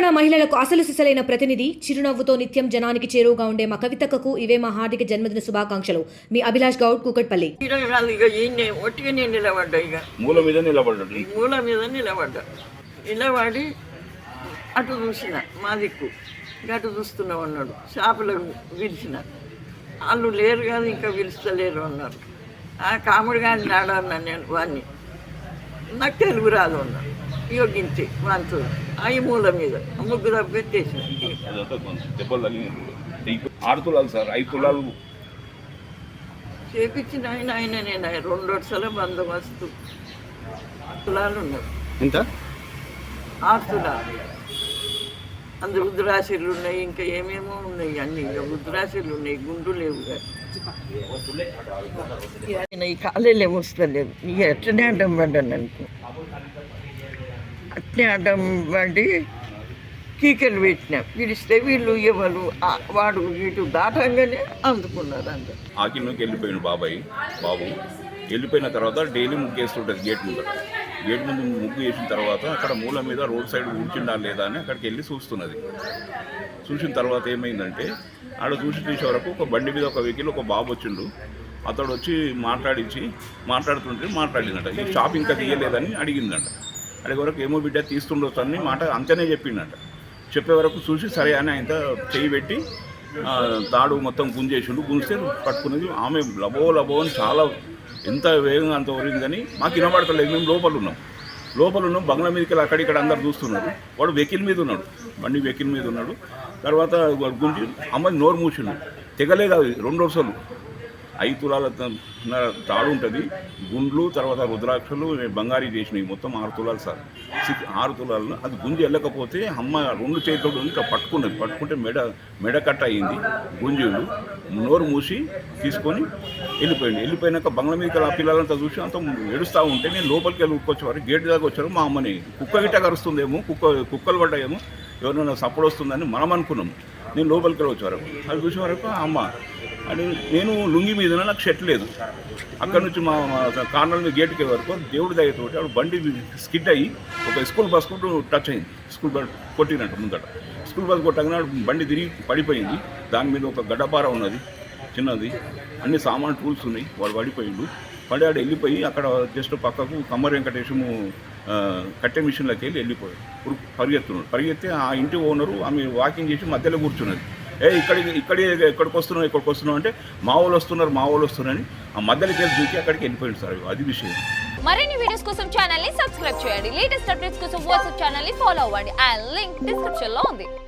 తెలంగాణ మహిళలకు అసలు సిసలైన ప్రతినిధి చిరునవ్వుతో నిత్యం జనానికి చేరువుగా ఉండే మా కవితక్కకు ఇవే మా హార్దిక జన్మదిన శుభాకాంక్షలు. మీ అభిలాష్ గౌడ్ కూకట్పల్లి. ఒట్టిగా నేను నిలబడ్డా ఇక మూల మీద నిలబడ్డాడు. మూల మీద నిలబడ్డా. నిలబడి అటు చూసిన మా దిక్కు. ఇక అటు చూస్తున్నావు అన్నాడు షాపులకు పిలిచిన వాళ్ళు లేరు కాదు ఇంకా పిలుస్తలేరు అన్నారు. ఆ కాముడు కానీ నాడు అన్నాను నేను వాడిని నాకు తెలుగు రాదు అన్నాడు గింతే వాంతో అవి మూల మీద ముగ్గు తప్ప పెట్టేసిన అదంతా కొంచెం దెబ్బలు తగిలినాయి ఆరు తులాలు సార్ ఐదు తులాలు చేపించిన ఆయన ఆయన నేను రెండు వరుసల బందోబస్తు తులాలు ఉన్నాయి ఎంత ఆరు తులాలు అందులో రుద్రాశీలు ఉన్నాయి ఇంకా ఏమేమో ఉన్నాయి అన్ని ఇంకా రుద్రాశీలు ఉన్నాయి గుండు లేవు ఆయన ఈ కాలేలే వస్తలేవు ఇక ఎట్లనే పడ్డాను అనుకో అట్నే వంటి కీకలు కీకెలు పెట్టినా. పిలిస్తే వీళ్ళు ఎవరు? వాడు ఇటు దాటంగానే అందుకున్నారు అంత ఆకిలోకి వెళ్ళిపోయాడు బాబాయ్ బాబు. వెళ్ళిపోయిన తర్వాత డైలీ ముగ్గు వేస్తుంటుంది గేట్ ముందర. గేట్ ముందు ముగ్గు వేసిన తర్వాత అక్కడ మూల మీద రోడ్ సైడ్ కూర్చుండా లేదా అని అక్కడికి వెళ్ళి చూస్తున్నది. చూసిన తర్వాత ఏమైందంటే ఆడ చూసి చూసే వరకు ఒక బండి మీద ఒక వెహికల్ ఒక బాబు వచ్చిండు. అతడు వచ్చి మాట్లాడించి మాట్లాడుతుంటే మాట్లాడిందట. ఈ షాప్ ఇంకా తీయలేదని అడిగిందంట. అడిగే వరకు ఏమో బిడ్డ తీస్తుండొచ్చు అని మాట అంతనే చెప్పిండట. చెప్పే వరకు చూసి సరే అని ఆయన చేయి పెట్టి తాడు మొత్తం గుంజేసిండు. గుంజితే పట్టుకునేది ఆమె లబో లబో అని చాలా ఎంత వేగంగా అంత ఒరిందని మాకు వినబడతలేదు. మేము లోపల ఉన్నాం. లోపల ఉన్నాం. బంగ్లా మీదకి వెళ్ళి అక్కడిక్కడ అందరు చూస్తున్నారు. వాడు వెహికల్ మీద ఉన్నాడు. బండి వెహికల్ మీద ఉన్నాడు. తర్వాత గుంజి అమ్మాయి నోరు మూసిండు. తెగలే కాదు రెండు రోజులు. ఐదు తులాల తాడు ఉంటుంది. గుండ్లు తర్వాత రుద్రాక్షలు బంగారీ చేసినవి. మొత్తం ఆరు తులాలు సార్. ఆరు తులాలను అది గుంజి వెళ్ళకపోతే అమ్మ రెండు చేతులు ఇంకా పట్టుకున్నది పట్టుకుంటే మెడ మెడ కట్ట అయింది గుంజులు. నోరు మూసి తీసుకొని వెళ్ళిపోయింది. వెళ్ళిపోయినాక బంగ్లా మీద ఆ పిల్లలంతా చూసి అంత ఏడుస్తూ ఉంటే నేను లోపలికి వెళ్ళి వచ్చేవారు గేట్ దాకా వచ్చారు మా అమ్మని. కుక్క గిట్ట కరుస్తుందేమో కుక్క కుక్కలు పడ్డాయేమో. ఎవరైనా సపోర్ట్ వస్తుందని మనం అనుకున్నాం. నేను లోపలికి వెళ్ళి వరకు. అది చూసే వరకు అమ్మ అని నేను లుంగి మీద నాకు షర్ట్ లేదు. అక్కడ నుంచి మా కార్నర్ మీద గేట్కి వరకు దేవుడి దగ్గరతోటి ఆవిడ బండి స్కిడ్ అయ్యి ఒక స్కూల్ బస్ కూడా టచ్ అయింది. స్కూల్ బస్ కొట్టినట్టు ముందట. స్కూల్ బస్ కొట్టగానే బండి తిరిగి పడిపోయింది. దాని మీద ఒక గడ్డపార ఉన్నది. చిన్నది. అన్ని సామాన్ టూల్స్ ఉన్నాయి. వాడు పడిపోయిండు పడి ఆడ వెళ్ళిపోయి అక్కడ జస్ట్ పక్కకు కమ్మర్ వెంకటేశము కట్టె మిషన్లోకి వెళ్ళి వెళ్ళిపోయాడు. ఇప్పుడు పరిగెత్తున్నాడు. పరిగెత్తే ఆ ఇంటి ఓనరు ఆమె వాకింగ్ చేసి మధ్యలో కూర్చున్నది. ఏ ఇక్కడికి ఇక్కడే ఎక్కడికి వస్తున్నావు ఇక్కడికి వస్తున్నావు అంటే మా వాళ్ళు వస్తున్నారు మా వాళ్ళు వస్తున్నారని ఆ మధ్యలోకి వెళ్ళి దూకి అక్కడికి వెళ్ళిపోయింది సార్. అది విషయం. మరిన్ని వీడియోస్ కోసం ఛానల్ని సబ్స్క్రైబ్ చేయండి. లేటెస్ట్ అప్డేట్స్ కోసం వాట్సాప్ ఛానల్ని ఫాలో అవ్వండి. ఆ లింక్ డిస్క్రిప్షన్లో ఉంది.